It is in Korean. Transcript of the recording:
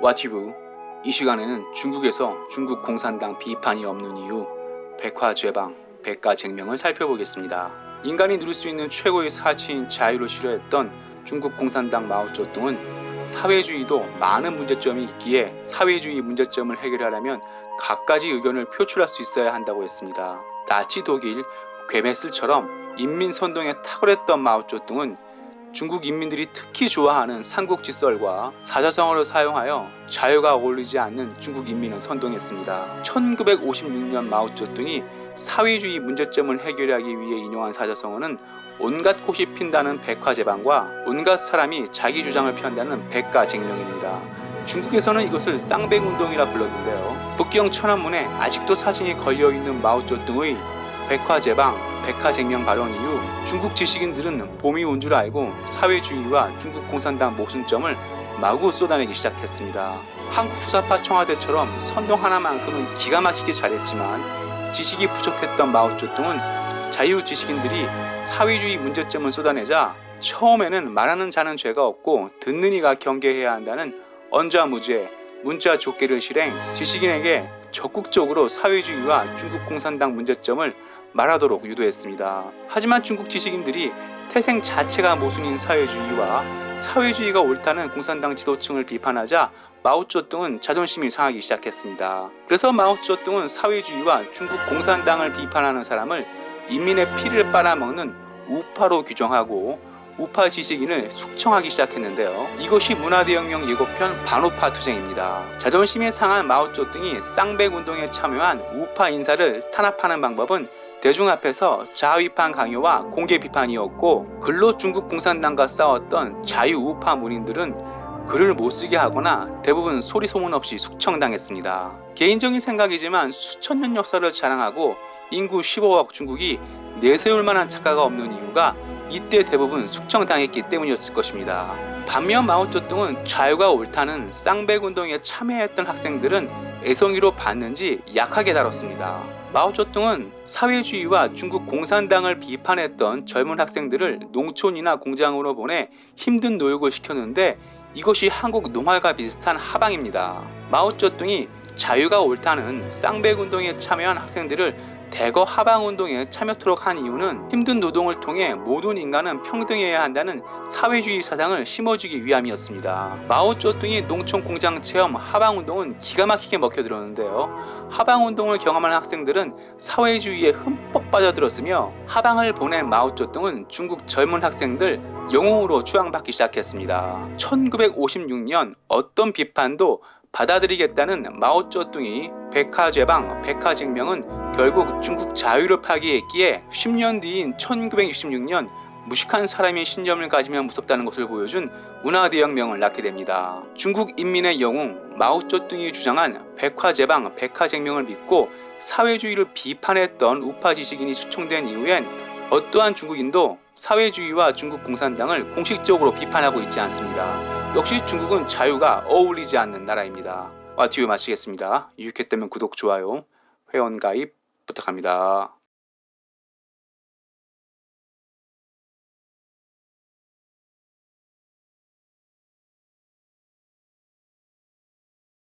와티브 이 시간에는 중국에서 중국 공산당 비판이 없는 이유 백화죄방, 백가쟁명을 살펴보겠습니다. 인간이 누릴 수 있는 최고의 사치인 자유를 싫어했던 중국 공산당 마오쩌둥은 사회주의도 많은 문제점이 있기에 사회주의 문제점을 해결하려면 갖가지 의견을 표출할 수 있어야 한다고 했습니다. 나치 독일 괴메스처럼 인민선동에 탁월했던 마오쩌둥은 중국 인민들이 특히 좋아하는 삼국지 썰과 사자성어를 사용하여 자유가 어울리지 않는 중국 인민을 선동했습니다. 1956년 마오쩌둥이 사회주의 문제점을 해결하기 위해 인용한 사자성어는 온갖 꽃이 핀다는 백화제방과 온갖 사람이 자기 주장을 편다는 백가쟁명입니다. 중국에서는 이것을 쌍백운동이라 불렀는데요. 북경 천안문에 아직도 사진이 걸려있는 마오쩌둥의 백화제방, 백화쟁명 발언 이후 중국 지식인들은 봄이 온 줄 알고 사회주의와 중국 공산당 모순점을 마구 쏟아내기 시작했습니다. 한국 주사파 청와대처럼 선동 하나만큼은 기가 막히게 잘했지만 지식이 부족했던 마오쩌둥은 자유 지식인들이 사회주의 문제점을 쏟아내자 처음에는 말하는 자는 죄가 없고 듣는 이가 경계해야 한다는 언좌무죄, 문자 족계를 실행 지식인에게 적극적으로 사회주의와 중국 공산당 문제점을 말하도록 유도했습니다. 하지만 중국 지식인들이 태생 자체가 모순인 사회주의와 사회주의가 옳다는 공산당 지도층을 비판하자 마오쩌둥은 자존심이 상하기 시작했습니다. 그래서 마오쩌둥은 사회주의와 중국 공산당을 비판하는 사람을 인민의 피를 빨아먹는 우파로 규정하고 우파 지식인을 숙청하기 시작했는데요. 이것이 문화대혁명 예고편 반우파 투쟁입니다. 자존심이 상한 마오쩌둥이 쌍백 운동에 참여한 우파 인사를 탄압하는 방법은 대중 앞에서 자위판 강요와 공개 비판이었고 글로 중국 공산당과 싸웠던 자유우파 문인들은 글을 못 쓰게 하거나 대부분 소리 소문 없이 숙청당했습니다. 개인적인 생각이지만 수천 년 역사를 자랑하고 인구 15억 중국이 내세울 만한 작가가 없는 이유가 이때 대부분 숙청당했기 때문이었을 것입니다. 반면 마오쩌둥은 자유가 옳다는 쌍백 운동에 참여했던 학생들은 애송이로 봤는지 약하게 다뤘습니다. 마오쩌둥은 사회주의와 중국 공산당을 비판했던 젊은 학생들을 농촌이나 공장으로 보내 힘든 노역을 시켰는데 이것이 한국 농활과 비슷한 하방입니다. 마오쩌둥이 자유가 옳다는 쌍백 운동에 참여한 학생들을 대거 하방운동에 참여토록 한 이유는 힘든 노동을 통해 모든 인간은 평등해야 한다는 사회주의 사상을 심어주기 위함이었습니다. 마오쩌둥이 농촌 공장 체험 하방운동은 기가 막히게 먹혀들었는데요. 하방운동을 경험한 학생들은 사회주의에 흠뻑 빠져들었으며 하방을 보낸 마오쩌둥은 중국 젊은 학생들 영웅으로 추앙받기 시작했습니다. 1956년 어떤 비판도 받아들이겠다는 마오쩌둥이 백화제방, 백화쟁명은 결국 중국 자유를 파기했기에 10년 뒤인 1966년 무식한 사람이 신념을 가지면 무섭다는 것을 보여준 문화대혁명을 낳게 됩니다. 중국 인민의 영웅 마오쩌둥이 주장한 백화제방, 백화쟁명을 믿고 사회주의를 비판했던 우파 지식인이 수청된 이후엔 어떠한 중국인도 사회주의와 중국 공산당을 공식적으로 비판하고 있지 않습니다. 역시 중국은 자유가 어울리지 않는 나라입니다. 와티유 마치겠습니다. 유익했다면 구독, 좋아요, 회원 가입 부탁합니다.